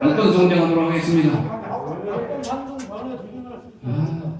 안건 성장하도록 하겠습니다. 어떤. 아,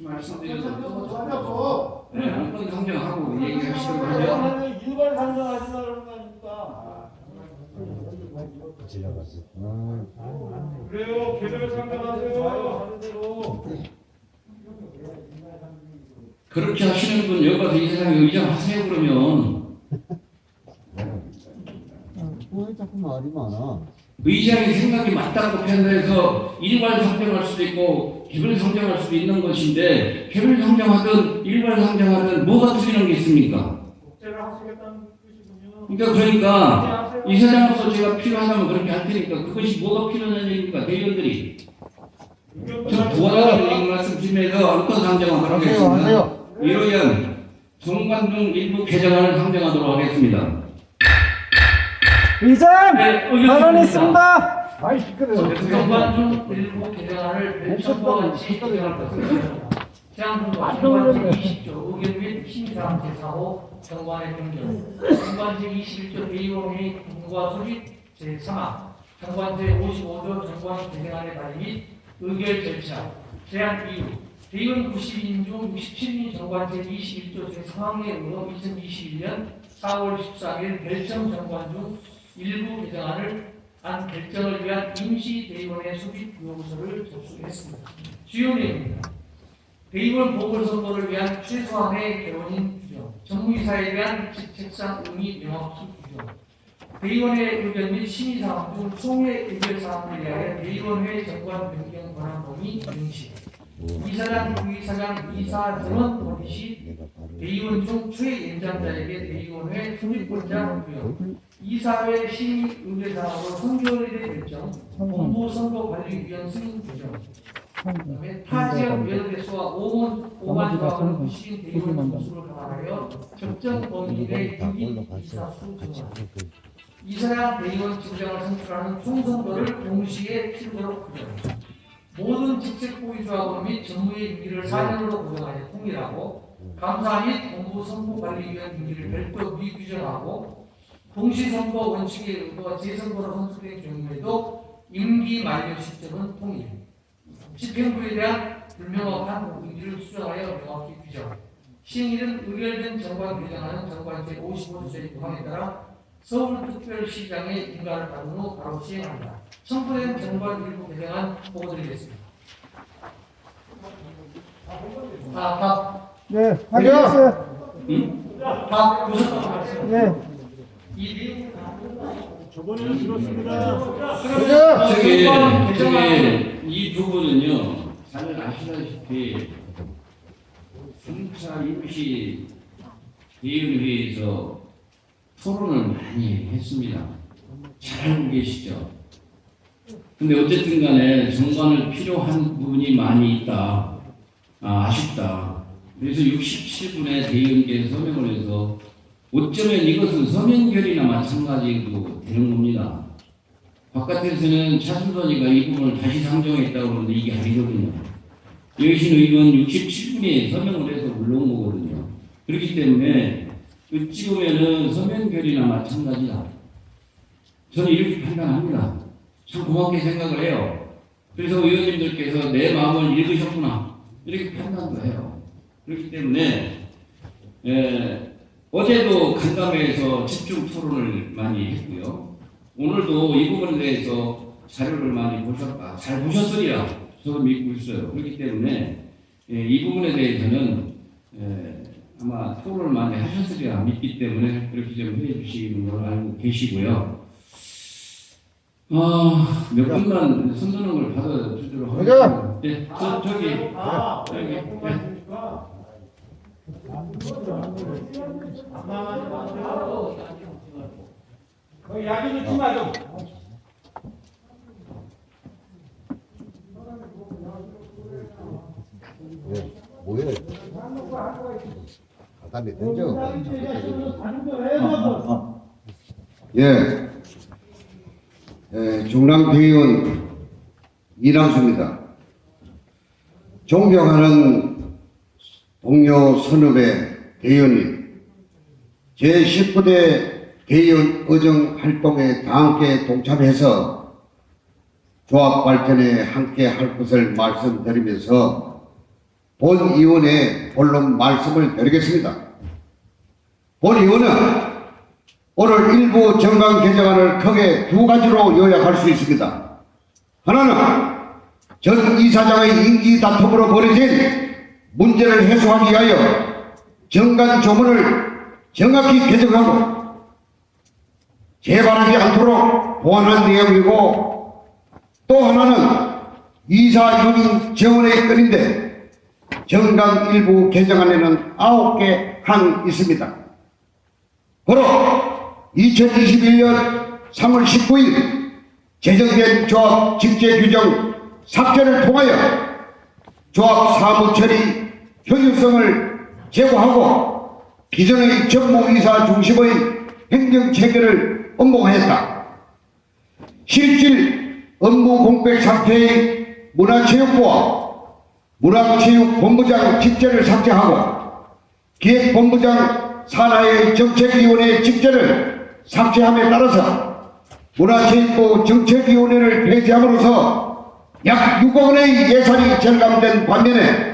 말씀드려서 네, 성장하고 얘기하시도록 하죠. 하는 일반 상정하시다 그러는 거니까. 그래요, 개별 대로. 그렇게 하시는 분 여기 가서 이 세상에 의장하세요 그러면 왜 자꾸 말이 많아? 의장의 생각이 맞다고 판단해서 일괄 상정할 수도 있고 개별 상정할 수도 있는 것인데 개별 상정하든 일괄 상정하든 뭐가 틀리는 게 있습니까? 그러니까 그러니까 이 세상에서 제가 필요하다면 그렇게 할 테니까 그것이 뭐가 필요한 얘기입니까? 대의원들이 저 도와달라는 얘기 말씀 드리면서 안건 상정을 하겠습니다. 이로연 정관중 일부 개정안을 상정하도록 하겠습니다. 의장 네, 의견 발언 드립니다. 있습니다. 아이 시끄러워. 정관중 일부 개정안을 벤처와 같이 것입니다. 제안문과 정관 제20조 의견 및 심의사항 제4호 정관의 변경 정관 제 21조 대의원 및 공과 소집 제3항 정관 제 55조 정관 개정안의 발의 및 의결 절차 제안 이유 대의원 90인 중 67인 정관 제 21조 제3항에 의해 2021년 4월 14일 별정 정관 중 일부 개정안을 안 결정을 위한 임시 대의원의 수립 요구서를 접수했습니다. 주요 내용입니다. 대의원 보궐선거를 위한 최소한의 개원인 규정, 정무이사에 대한 직책상 의미 명확히 규정, 대의원의 의견 및 심의사항 중 총회 의결사항에 대하여 대의원회 정관 변경 권한 범위 명시, 이사장, 부이사장, 이사 전원 범위 시 대의원 중 최연장자에게 대의원회 소집권자 부여, 이사회 심의 의결사항으로 선거일의 결정, 본부 선거관리위원 승인 규정, 그다음에 타지역 매도대수와 5만 5만 조합을 무시인 대의원 수를 감안하여 적정 범위 내 유기 이사수 증원, 이사장 대의원 직장을 선출하는 총선거를 동시에 치르도록 규정, 모든 직책 보유조합원 및 전무의 임기를 4년으로 고정하여 통일하고 감사 및 본부 선거관리위원 임기를 별도 미규정하고 동시선거 원칙에 의거 재선거로 선출된 경우에도 임기 만료 시점은 통일. 집행부에 대한 불명확한 의지를 수정하여 명확히 규정. 시행일은 의결된 정관 개정하는 정관 제 55조의 조항에 따라 서울특별시장의 인가를 받은 후 바로 시행한다. 선포된 정관 일부 개정안 보고 드리겠습니다. 아, 답, 네, 확인했어요. 답, 보셨다고 말씀. 네. 이 내용 저번에는 들었습니다. 저기, 정관 개정안 저기, 이 부분은요, 잘 아시다시피, 3차 임시 대의원회에서 토론을 많이 했습니다. 잘 알고 계시죠? 근데 어쨌든 간에 정관을 필요한 부분이 많이 있다. 아, 아쉽다. 그래서 67분의 대의원께서 서명을 해서 어쩌면 이것은 서명결이나 마찬가지도 되는 겁니다. 바깥에서는 차순선이가 이 부분을 다시 상정했다고 그러는데 이게 아니거든요. 여신 의원 67분이 서명을 해서 물러온 거거든요. 그렇기 때문에 어찌 보면은 서명결이나 마찬가지다. 저는 이렇게 판단합니다. 참 고맙게 생각을 해요. 그래서 의원님들께서 내 마음을 읽으셨구나. 이렇게 판단도 해요. 그렇기 때문에 에, 어제도 간담회에서 집중 토론을 많이 했고요. 오늘도 이 부분에 대해서 자료를 많이 보셨다. 잘 보셨으리라 저도 믿고 있어요. 그렇기 때문에 예, 이 부분에 대해서는 예, 아마 토론을 많이 하셨으리라 믿기 때문에 그렇게 좀 해주시는 걸 알고 계시고요. 아, 몇 분만 선전한 걸 받아주도록 하겠습니다. 예, 저, 저기, 아, 예. 아마 마세요. 그 약이 넣지 마 좀. 네, 뭐야? 가 거 해야죠. 예, 예 중랑대의원 이랑수입니다. 존경하는 동료 선후배 대의원님, 제19대 대의원 의정 활동에 다 함께 동참해서 조합 발전에 함께 할 것을 말씀드리면서 본 위원회 본론 말씀을 드리겠습니다. 본 위원은 오늘 일부 정강 개정안을 크게 두 가지로 요약할 수 있습니다. 하나는 전 이사장의 임기 다툼으로 벌어진 문제를 해소하기 위하여 정관 조문을 정확히 개정하고 재발하지 않도록 보완한 내용이고 또 하나는 이사 유인 정원의 건인데 정강 일부 개정안에는 아홉 개 항이 있습니다. 바로 2021년 3월 19일 제정된 조합 직제 규정 삭제를 통하여 조합 사무 처리 효율성을 제고하고 기존의 정무이사 중심의 행정 체계를 엄봉하였다. 실질 업무 공백 상태의 문화체육부와 문화체육본부장 직제를 삭제하고 기획본부장 산하의 정책위원회 직제를 삭제함에 따라서 문화체육부 정책위원회를 폐지함으로써 약 6억 원의 예산이 절감된 반면에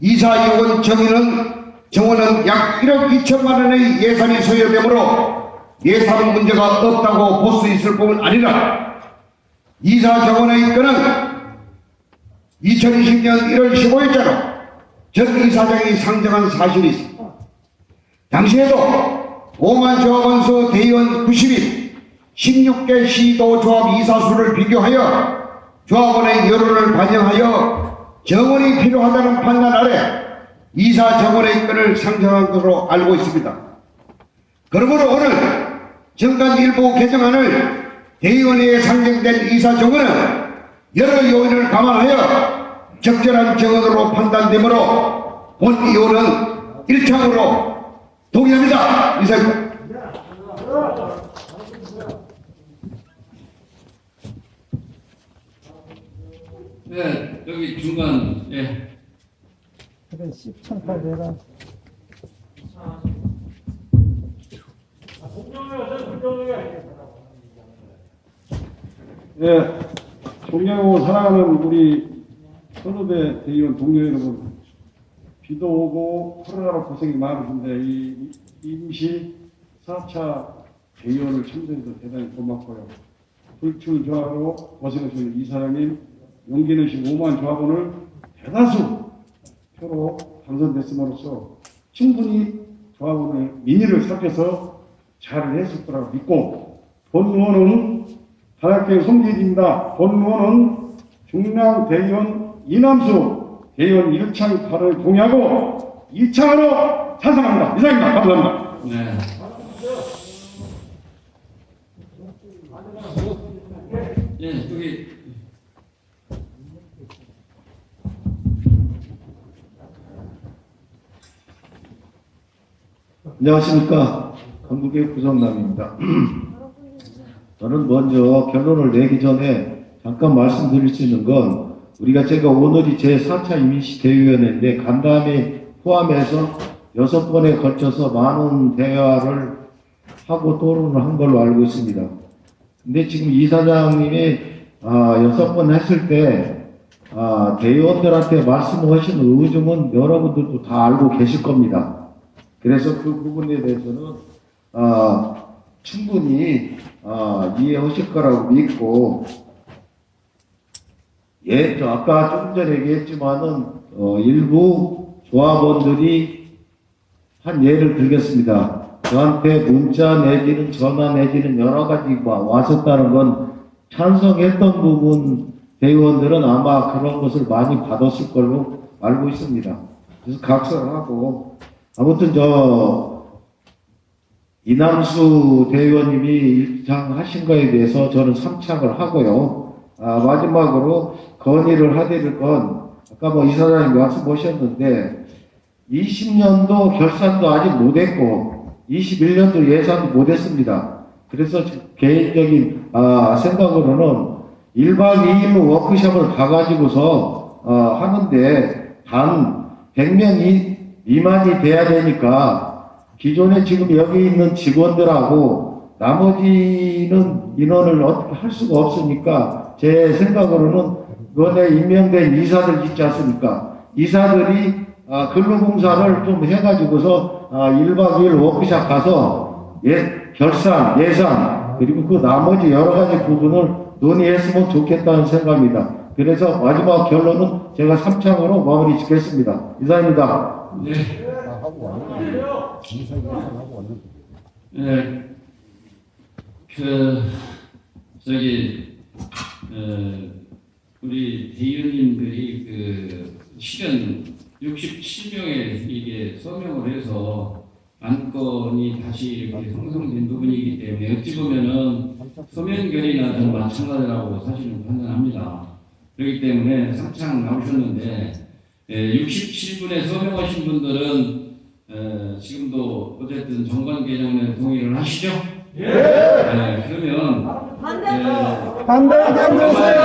이사위원 정의는 정원은 약 1억 2천만 원의 예산이 소요되므로 예산 문제가 없다고 볼 수 있을 뿐 아니라 이사 정원의 건은 2020년 1월 15일자로 전 이사장이 상정한 사실이 있습니다. 당시에도 5만 조합원수 대의원 90인 16개 시도 조합 이사수를 비교하여 조합원의 여론을 반영하여 정원이 필요하다는 판단 아래 이사 정원의 건을 상정한 것으로 알고 있습니다. 그러므로 오늘 정관 일부 개정안을 대의원회에 상정된 이사 정원은 여러 요인을 감안하여 적절한 정원으로 판단되므로 본의원은 일창으로 동의합니다. 이상입니다. 네, 여기 중간, 예. 그래, 10천팔 대라. 예, 존경하고 사랑하는 우리 선후배 대의원 동료 여러분, 비도 오고 코로나로 고생이 많으신데 이 임시 4차 대의원을 참석해서 대단히 고맙고요. 불출 조합으로 고생하신 이사장님, 용기 내신 5만 조합원을 대다수 표로 당선됐음으로써 충분히 조합원의 민의를 살펴서 잘 했을 거라고 믿고 본 의원은 하나께 송기입니다. 본의원은 중량 대의원 이남수 대의원 1창 발을 동의하고 2창으로 찬성합니다. 이상입니다. 감사합니다. 네. 예, 여기 안녕하십니까. 건국의 구성남입니다. 저는 먼저 결론을 내기 전에 잠깐 말씀드릴 수 있는 건 우리가 제가 오늘이 제4차 임시 대의원인데 간담회 포함해서 여섯 번에 걸쳐서 많은 대화를 하고 토론을 한 걸로 알고 있습니다. 근데 지금 이사장님이 아, 여섯 번 했을 때 아, 대의원들한테 말씀하신 의중은 여러분들도 다 알고 계실 겁니다. 그래서 그 부분에 대해서는 아, 충분히 아, 이해하실 거라고 믿고 예, 저 아까 조금 전에 얘기했지만은 어, 일부 조합원들이 한 예를 들겠습니다. 저한테 문자 내지는 전화 내지는 여러 가지 와- 왔었다는 건 찬성했던 부분 대의원들은 아마 그런 것을 많이 받았을 걸로 알고 있습니다. 그래서 각설하고 아무튼 저 이남수 대의원님이 일장하신 거에 대해서 저는 삼착을 하고요. 아, 마지막으로 건의를 하드릴 건 아까 뭐 이사장님 말씀하셨는데 20년도 결산도 아직 못했고 21년도 예산도 못했습니다. 그래서 저 개인적인 아, 생각으로는 1박 2일로 워크숍을 가가지고서 어, 하는데 단 100명 이, 미만이 돼야 되니까 기존에 지금 여기 있는 직원들하고 나머지는 인원을 어떻게 할 수가 없으니까 제 생각으로는 이번에 임명된 이사들 있지 않습니까? 이사들이 아, 근로봉사를 좀 해가지고서 아, 1박 2일 워크샵 가서 예, 결산, 예산 그리고 그 나머지 여러 가지 부분을 논의했으면 좋겠다는 생각입니다. 그래서 마지막 결론은 제가 3창으로 마무리 짓겠습니다. 이상입니다. 네. 다 하고 왔는데. 이사 예산하고 왔는데. 네, 그 저기 어, 우리 대의원님들이 그 실은 67명의 이게 서명을 해서 안건이 다시 이렇게 형성된 부분이기 때문에 어찌 보면은 서명결이나 좀 마찬가지라고 사실은 판단합니다. 그렇기 때문에 상창 나오셨는데 67분에 서명하신 분들은 에, 지금도 어쨌든 정관 개정에 동의를 하시죠? 예. 네, 그러면 에, 반대 의견 주세요.